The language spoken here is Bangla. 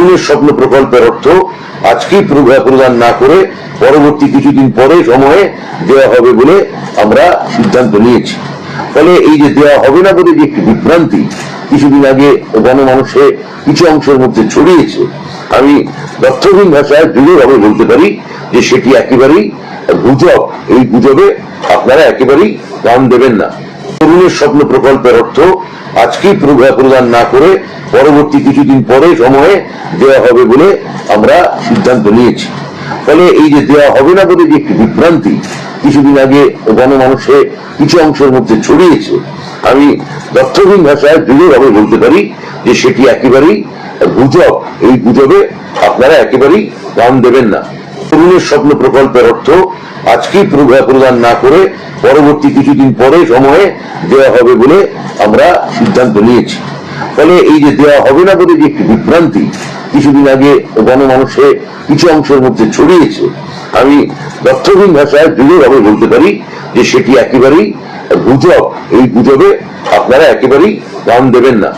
তরুণের স্বপ্ন প্রকল্পের অর্থ আজকেই প্রদান না করে পরবর্তী কিছুদিন পরে সময়ে দেওয়া হবে বলে আমরা সিদ্ধান্ত নিয়েছি। ফলে এই যে দেওয়া হবে না বলে যে একটি বিভ্রান্তি কিছুদিন আগে গণমানুষে কিছু অংশের মধ্যে ছড়িয়েছে, আমি দর্থহীন ভাষায় দৃঢ়ভাবে বলতে পারি যে সেটি একেবারেই গুজব। এই গুজবে আপনারা একেবারেই কান দেবেন না। তরুণের স্বপ্ন প্রকল্পের অর্থ আজকেই প্রদান না করে পরবর্তী কিছুদিন পরে, সময়ে দেওয়া হবে বলে আমরা সিদ্ধান্ত নিয়েছি। ফলে এই যে দেওয়া হবে না বলে যে একটি বিভ্রান্তি, কিছুদিন আগে গণমানুষে কিছু অংশের মধ্যে ছড়িয়েছে, আমি দর্থহীন ভাষায় দৃঢ়ভাবে বলতে পারি যে সেটি একেবারেই গুজব। এই গুজবে আপনারা একেবারেই কান দেবেন না। তরুণের স্বপ্ন প্রকল্পের অর্থ আজকেই প্রদান না করে পরবর্তী কিছুদিন পরে সময়ে দেওয়া হবে বলে আমরা সিদ্ধান্ত নিয়েছি। ফলে এই যে দেওয়া হবে না বলে যে একটি বিভ্রান্তি কিছুদিন আগে গণমানুষে কিছু অংশের মধ্যে ছড়িয়েছে, আমি দর্থহীন ভাষায় দৃঢ়ভাবে বলতে পারি যে সেটি একেবারেই গুজব। এই গুজবে আপনারা একেবারেই কান দেবেন না।